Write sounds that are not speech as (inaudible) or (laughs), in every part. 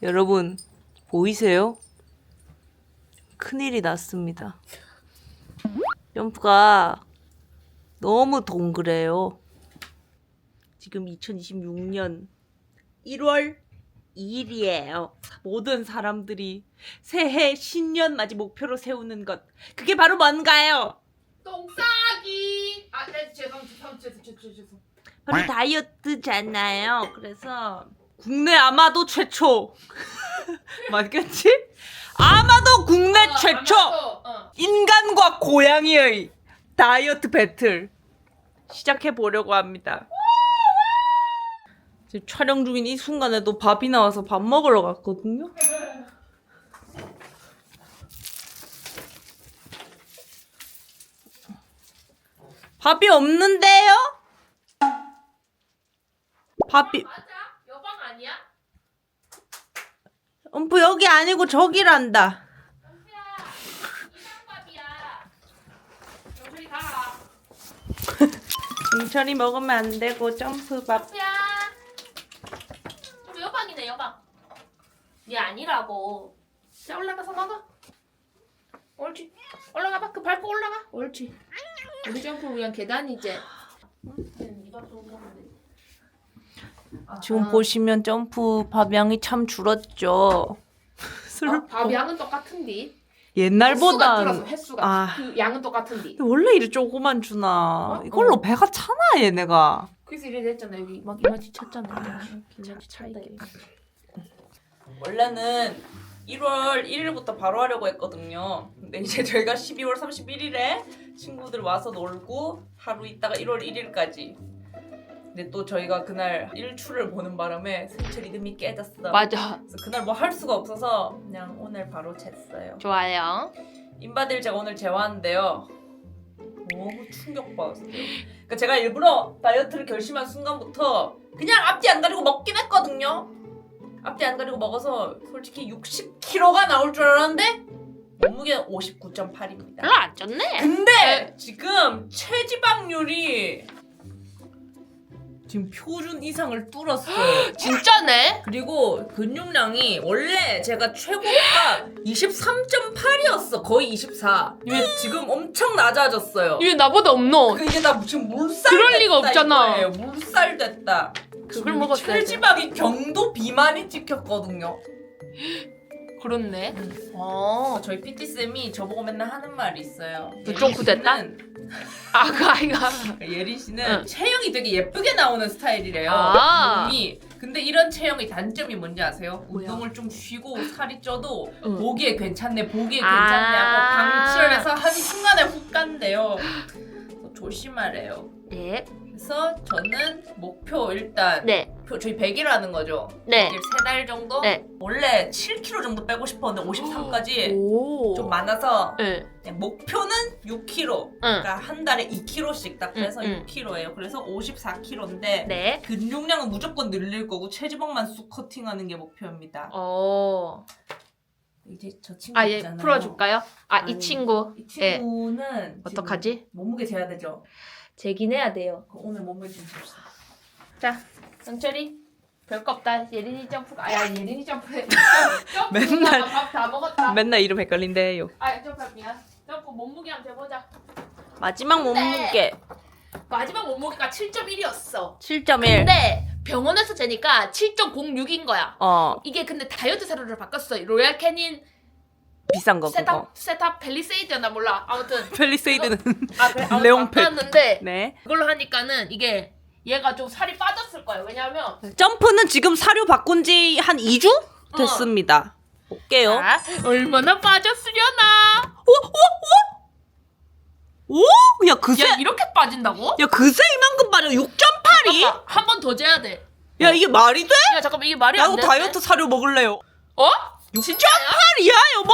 여러분 보이세요? 큰일이 났습니다. 점프가 너무 동그래요. 지금 2026년 1월 2일이에요. 모든 사람들이 새해 신년 맞이 목표로 세우는 것. 그게 바로 뭔가요? 똥 싸기. 아, 네, 죄송, 죄송, 죄송, 죄송, 죄송. 바로 다이어트잖아요. 그래서 국내 아마도 최초. (laughs) 맞겠지? 아마도 국내 어, 최초 아마도, 어. 인간과 고양이의 다이어트 배틀 시작해 보려고 합니다. 지금 촬영 중인 이 순간에도 밥이 나와서 밥 먹으러 갔거든요. 밥이 없는데요? 밥이 맞아? 여방 아니야? 엄프 여기 아니고 저기란다. 인철이 먹으면 안 되고 점프밥. 영수야. 우리 여방이네, 여방. 얘 아니라고. 자, 올라가서 먹어. 옳지. 올라가봐. 그 밟고 올라가. 옳지. 우리 점프 위한. 응, 이거 또 먹으면 돼. 지금 아하. 보시면 점프 밥 양이 참 줄었죠. (laughs) 아, 슬퍼. 밥 양은 똑같은데. 횟수가 옛날보다 줄었어, 횟수가. 아. 그 양은 똑같은데. 원래 이리 조그만 주나. 어? 이걸로 어. 배가 차나 얘네가. 그래서 이래 됐잖아. 여기 막 이마치 쳤잖아. 이마치 차이게. 원래는 1월 1일부터 바로 하려고 했거든요. 근데 이제 저희가 12월 31일에 친구들 와서 놀고 하루 있다가 1월 1일까지. 근데 또 저희가 그날 일출을 보는 바람에 생체 리듬이 깨졌어. 맞아. 그래서 그날 뭐 할 수가 없어서 그냥 오늘 바로 쟀어요. 좋아요. 인바디를 제가 오늘 재왔는데요. 너무 충격받았어요. 그러니까 제가 일부러 다이어트를 결심한 순간부터 그냥 앞뒤 안 가리고 먹긴 했거든요. 앞뒤 안 가리고 먹어서 솔직히 60kg가 나올 줄 알았는데 몸무게는 59.8입니다. 별로 안 쪘네. 근데 지금 체지방률이 지금 표준 이상을 뚫었어요. (gasps) 진짜네. 그리고 근육량이 원래 제가 최고가 23.8이었어. 거의 24. 이게 지금 엄청 낮아졌어요. 왜 나보다 없노? 그 이게 나 지금 물살 그럴 됐다 리가 없잖아. 이거예요. 물살 됐다. 그걸 지금 먹었어야지. 체지방이 경도 비만이 찍혔거든요. (gasps) 그렇네. 어. 저희 PT 쌤이 저보고 맨날 하는 말이 있어요. 그쪽 구됐다? 아, 그 아이가. 예린 씨는 응. 체형이 되게 예쁘게 나오는 스타일이래요. 아. 몸이. 근데 이런 체형의 단점이 뭔지 아세요? 뭐야? 운동을 좀 쉬고 살이 쪄도 응. 보기에 괜찮네, 보기에 아. 괜찮냐고 방치를 해서 한 순간에 훅 간대요. (gasps) 조심하래요. 네. 그래서 저는 목표 일단 네. 표- 저희 100일 하는 거죠. 네. 3달 정도? 네. 원래 7kg 정도 빼고 싶었는데 53까지 오. 좀 많아서 네. 목표는 6kg. 응. 그러니까 한 달에 2kg씩 딱 빼서 응, 응. 6kg예요. 그래서 54kg인데 네. 근육량은 무조건 늘릴 거고 체지방만 쑥 커팅하는 게 목표입니다. 어. 이제 저 친구 아, 얘 있잖아요. 풀어줄까요? 아, 이 아니, 친구. 이 예. 친구는 지금 어떡하지? 몸무게 재야 되죠. 재긴 해야 돼요. 그 오늘 몸무게 좀 잽시다. 자, 영철이. 별거 없다. 예린이 점프가. 아, 야, 예린이 점프해. 맨날- 밥다 먹었다. 맨날 이름 헷갈린대요. 아, 점프 미안. 점프 몸무게 한번 재보자. 마지막 몸무게 마지막 몸무게가 7.1이었어. 7.1. 근데 병원에서 재니까 7.06인 거야. 어 이게 근데 다이어트 사료를 바꿨어. 로얄 캐닌 비싼 거 그거. 세탑 세탑 펠리세이드나 몰라. 아무튼 (laughs) 펠리세이드는 아 그래 아무튼 레옹팩. 바꿨는데 네. 그걸로 하니까는 이게 얘가 좀 살이 빠졌을 거예요. 왜냐면 점프는 지금 사료 바꾼 지 한 2주 됐습니다. 볼게요. 자, 얼마나 빠졌으려나? 오? 야 그새 야 이렇게 빠진다고? 야 그새 이만큼 빠져 6.8이? 한 번 더 재야 돼. 야 이게 말이 돼? 야 잠깐만 이게 말이 나안 돼. 다이어트 사료 먹을래요. 어? 6.8이야 여보.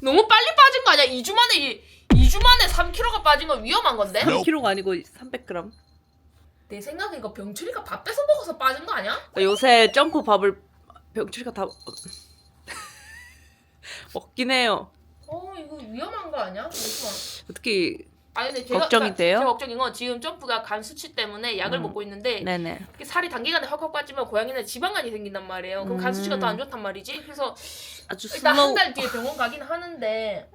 너무 빨리 빠진 거 아니야? 2주 만에 이- 2주 만에 3kg가 빠진 건 위험한 건데? 3kg가 아니고 300g. 내 생각에 이거 병철이가 밥 뺏어 먹어서 빠진 거 아니야? 요새 점프 밥을 병철이가 다 (laughs) 먹긴 해요. 어 이거 위험한 거 아니야? 잠시만. 어떻게 아니 근데 제가 걱정이 그러니까 돼요? 제가 걱정인 건 지금 점프가 간 수치 때문에 약을 음. 먹고 있는데 네네. 이렇게 살이 단기간에 헉헉 빠지면 고양이는 지방간이 생긴단 말이에요. 그럼 간 수치가 음. 더안 좋단 말이지. 그래서 아주 일단 슬로우. 한 달 뒤에 병원 가긴 하는데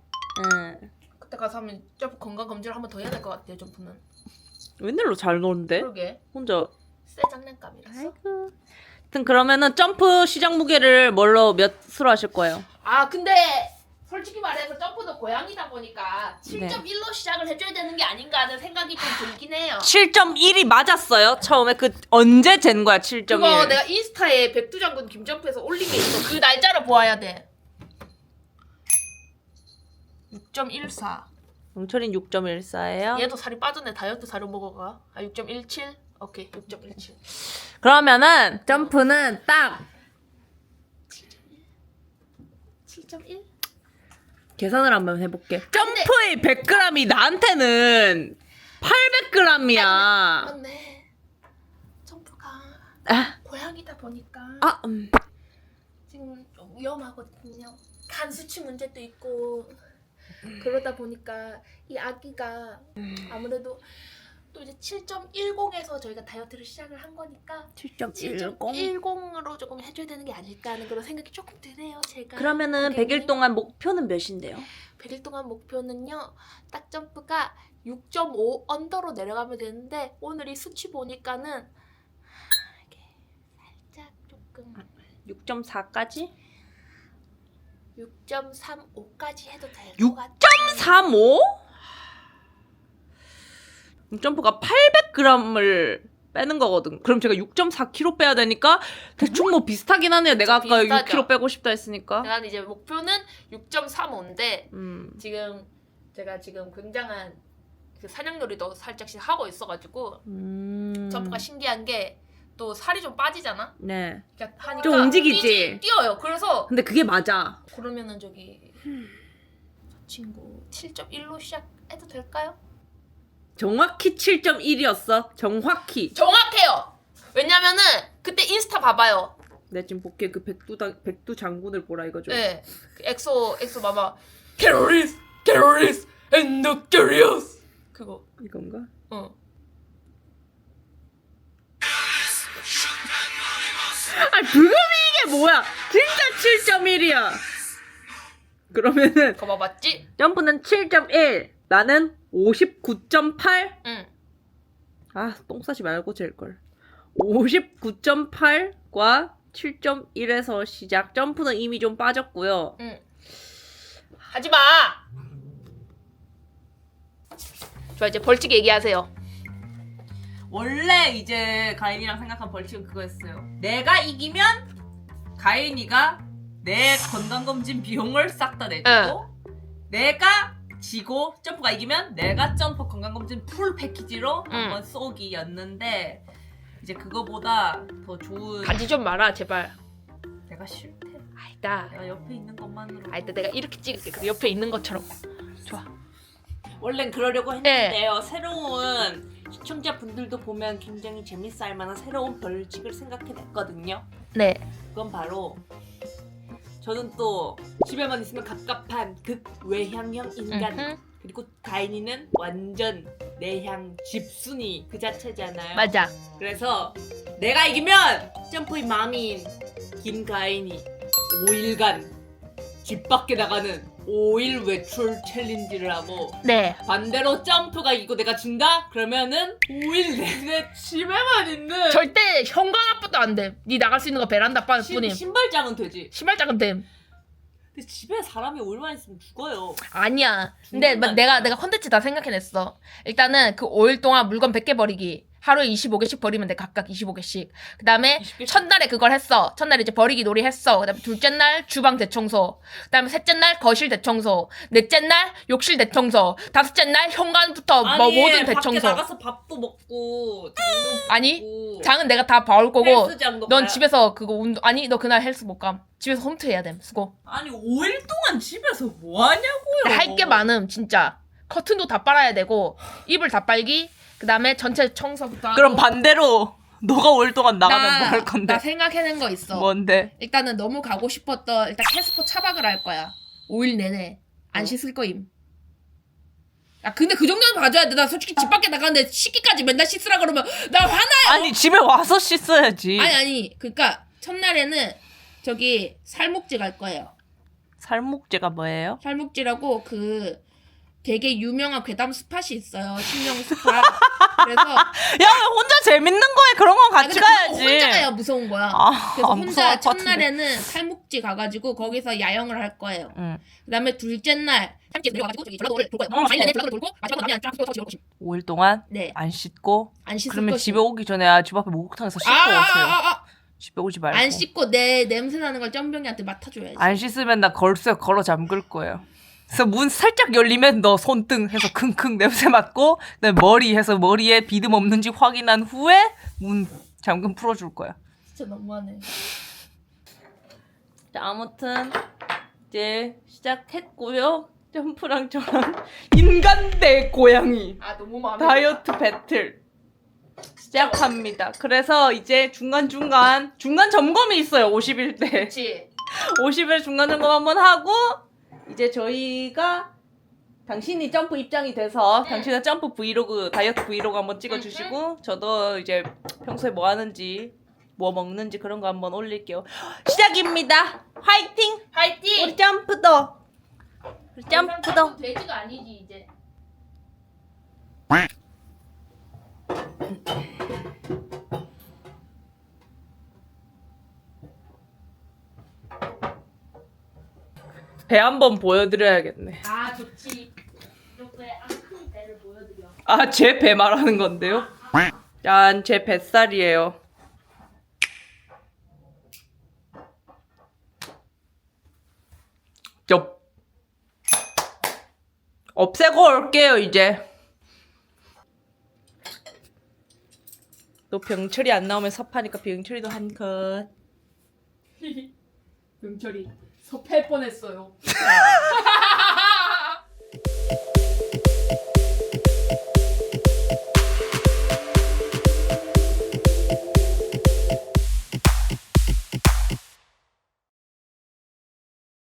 응. 그때 가서 하면 점프 건강 검진을 한번 더 해야 될 것 같아요. 점프는. 웬일로 잘 노는데? 그러게 혼자. 새 장난감이라서. 아이고. 하여튼 그러면은 점프 시작 무게를 뭘로 몇으로 하실 거예요? 아 근데 솔직히 말해서 점프도 고양이다 보니까 네. 7.1로 시작을 해줘야 되는 게 아닌가 하는 생각이 좀 들긴 해요. 7.1이 맞았어요. 처음에 그 언제 잰 거야? 7.1. 그거 내가 인스타에 백두장군 김점프에서 올린 게 있어. 그 날짜를 보아야 돼. 6.14. 영철인 6.14예요. 얘도 살이 빠졌네. 다이어트 사료 먹어가. 아 6.17. 오케이 6.17. 그러면은 점프는 딱 7.1. 계산을 한번 해볼게. 점프의 100g이 나한테는 800g이야. 맞네. 점프가 아, 고양이다 보니까 아, 음. 지금 좀 위험하거든요. 간 수치 문제도 있고 그러다 보니까 이 아기가 아무래도 또 이제 7.10에서 저희가 다이어트를 시작을 한 거니까 7.10. 7.10으로 조금 해줘야 되는 게 아닐까 하는 그런 생각이 조금 드네요. 제가 그러면은 고객님. 100일 동안 목표는 몇인데요? 100일 동안 목표는요. 딱 점프가 6.5 언더로 내려가면 되는데 오늘 이 수치 보니까는 이게 살짝 조금 6.4까지? 6.35까지 해도 될 육- 것 같아. 35? 점프가 800g을 빼는 거거든. 그럼 제가 6.4kg 빼야 되니까 대충 뭐 비슷하긴 하네요. 내가 아까 비슷하죠. 6kg 빼고 싶다 했으니까. 제가 이제 목표는 6.35인데 음. 지금 제가 지금 굉장한 그 사냥놀이도 살짝씩 하고 있어가지고 음. 점프가 신기한 게 또 살이 좀 빠지잖아. 네. 이렇게 하니까 좀 움직이지? 뛰지, 뛰어요. 그래서 근데 그게 맞아. 그러면은 저기 저 친구 7.1로 시작해도 될까요? 정확히 7.1이었어. 정확히. 정확해요. 왜냐면은 그때 인스타 봐봐요. 내가 지금 볼게 그 백두 당 백두 장군을 보라 이거죠. 네, 그 엑소 엑소 봐봐. Calories, calories, and the curious. 그거. 이건가? 어. 아 불금이 이게 뭐야? 진짜 7.1이야. 그러면은 그거 봐봤지? 점프는 7.1. 나는 59.8. 응. 아, 똥 싸지 말고 잴 걸. 59.8과 7.1에서 시작. 점프는 이미 좀 빠졌고요. 응. 하지 마. 좋아 이제 벌칙 얘기하세요. 원래 이제 가인이랑 생각한 벌칙은 그거였어요. 내가 이기면 가인이가 내 건강검진 비용을 싹 다 내주고 내가 지고 점프가 이기면 내가 점프 건강검진 풀 패키지로 한번 쏘기였는데 이제 그거보다 더 좋은 가지 좀 마라 제발. 내가 싫대. 아이다. 내가 옆에 있는 것만으로 아이다 내가 이렇게 찍을게. 그 옆에 있는 것처럼. 좋아. 원래는 그러려고 했는데요. 새로운 시청자분들도 보면 굉장히 재밌어 할 만한 새로운 벌칙을 생각해 냈거든요. 네. 그건 바로 저는 또 집에만 있으면 갑갑한 극 외향형 인간. 그리고 가인이는 완전 내향 집순이 그 자체잖아요. 맞아. 그래서 내가 이기면 점프의 맘인 김가인이 5일간 집 밖에 나가는 5일 외출 챌린지를 하고 네. 반대로 점프가 이기고 내가 진다? 그러면은 5일 내내 집에만 있는 절대 현관 앞부터 안 돼. 네 나갈 수 있는 거 베란다 신, 뿐임. 신발장은 되지. 신발장은 됨. 근데 집에 사람이 얼마나 있으면 죽어요. 아니야. 근데 내가. 내가 컨텐츠 다 생각해냈어. 일단은 그 5일 동안 물건 100개 버리기. 하루에 25개씩 버리면 돼. 각각 25개씩. 그 다음에 20개씩? 첫날에 그걸 했어. 첫날에 이제 버리기 놀이 했어. 그 다음에 둘째 날 주방 대청소. 그 다음에 셋째 날 거실 대청소. 넷째 날 욕실 대청소. 다섯째 날 현관부터 뭐 모든 밖에 대청소. 나가서 밥도 먹고 장도 아니 먹고 장은 내가 다 봐올 거고. 헬스장도 넌 가야- 집에서 그거 운동 아니 너 그날 헬스 못 감. 집에서 홈트 해야 됨. 수고. 아니 5일 동안 집에서 뭐 하냐고요. 할 게 많음 진짜. 커튼도 다 빨아야 되고 이불 다 빨기. 그다음에 전체 청소부터. 그럼 하고. 반대로 너가 5일 동안 나가면 나- 뭐 할 건데? 나 생각해낸 거 있어. 뭔데? 일단은 너무 가고 싶었던 일단 캐스퍼 차박을 할 거야. 5일 내내 안 어? 씻을 거임. 아 근데 그 정도는 봐줘야 돼. 나 솔직히 집 밖에 나가는데 씻기까지 맨날 씻으라 그러면 나 화나. 아니 집에 와서 씻어야지. 아니 아니 그러니까 첫날에는 저기 살목지 갈 거예요. 살목재가 뭐예요? 살목지라고 그 되게 유명한 괴담 스팟이 있어요. 신령 스팟. 그래서 (laughs) 야 혼자 재밌는 거에 그런 건 아, 같이 근데 그거 가야지. 혼자 가야 무서운 거야. 아, 그래서 안 혼자 무서울 것 같은데. 첫날에는 살목지 가가지고 거기서 야영을 할 거예요. 응. 그다음에 둘째 날 삼겹 내려가지고 저기 전라도를 돌 거예요. 어, 내내 전라도를 돌고 마지막으로 남이 쫙더 지어 5일 동안 네, 안 씻고 안 씻을 그러면 것이- 집에 오기 전에 아, 집 앞에 목욕탕에서 씻고 아, 아, 오세요. 아, 아, 아. 집에 오지 말고. 안 씻고 내 냄새 나는 걸 점병이한테 맡아줘야지. 안 씻으면 나 걸쇠 걸어 잠글 거예요. 그래서 문 살짝 열리면 너 손등 해서 킁킁 냄새 맡고 그다음에 머리 해서 머리에 비듬 없는지 확인한 후에 문 잠금 풀어줄 거야. 진짜 너무하네. 자 아무튼 이제 시작했고요. 점프랑 저랑 (laughs) 인간 대 고양이 아 너무 마음에 다이어트 배틀 시작합니다. 그래서 이제 중간 중간 중간 점검이 있어요. 50일 때. 그렇지. 50일 중간 점검 한번 하고 이제 저희가 당신이 점프 입장이 돼서 당신의 점프 브이로그 다이어트 브이로그 한번 찍어주시고 저도 이제 평소에 뭐 하는지 뭐 먹는지 그런 거 한번 올릴게요. 시작입니다. 화이팅! 우리 파이팅. 점프도 우리 점프도 돼지가 아니지 이제. (laughs) 배 한번 보여드려야겠네. 아 좋지. 이렇게 큰 배를 보여드려. 아, 제 배 말하는 건데요? 짠, 제 뱃살이에요. 엽. 없애고 올게요, 이제. 또 병철이 안 나오면 섭하니까 병철이도 한 컷. (laughs) 병철이 섭할 뻔했어요. (laughs)